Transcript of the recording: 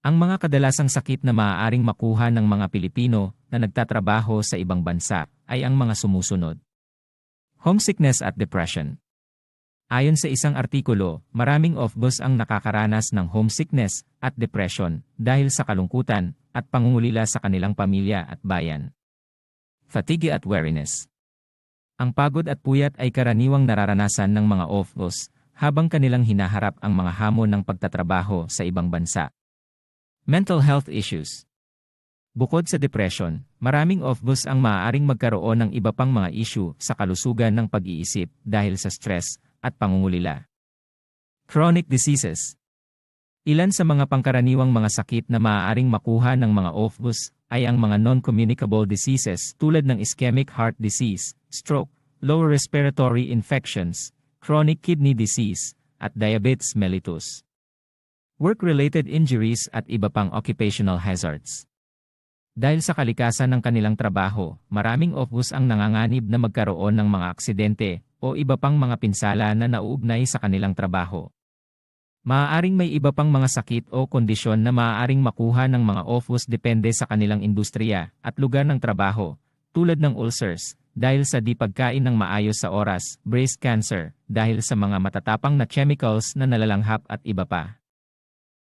Ang mga kadalasang sakit na maaaring makuha ng mga Pilipino na nagtatrabaho sa ibang bansa ay ang mga sumusunod. Homesickness at depression. Ayon sa isang artikulo, maraming off-bus ang nakakaranas ng homesickness at depression dahil sa kalungkutan at pangungulila sa kanilang pamilya at bayan. Fatigue at weariness. Ang pagod at puyat ay karaniwang nararanasan ng mga off-bus habang kanilang hinaharap ang mga hamon ng pagtatrabaho sa ibang bansa. Mental health issues. Bukod sa depression, maraming off-bus ang maaaring magkaroon ng iba pang mga issue sa kalusugan ng pag-iisip dahil sa stress at pangungulila. Chronic diseases. Ilan sa mga pangkaraniwang mga sakit na maaaring makuha ng mga off-bus ay ang mga non-communicable diseases tulad ng ischemic heart disease, stroke, lower respiratory infections, chronic kidney disease, at diabetes mellitus. Work-related injuries at iba pang occupational hazards. Dahil sa kalikasan ng kanilang trabaho, maraming off-bus ang nanganganib na magkaroon ng mga aksidente o iba pang mga pinsala na nauugnay sa kanilang trabaho. Maaaring may iba pang mga sakit o kondisyon na maaaring makuha ng mga off-bus depende sa kanilang industriya at lugar ng trabaho, tulad ng ulcers, dahil sa di pagkain ng maayos sa oras, breast cancer, dahil sa mga matatapang na chemicals na nalalanghap at iba pa.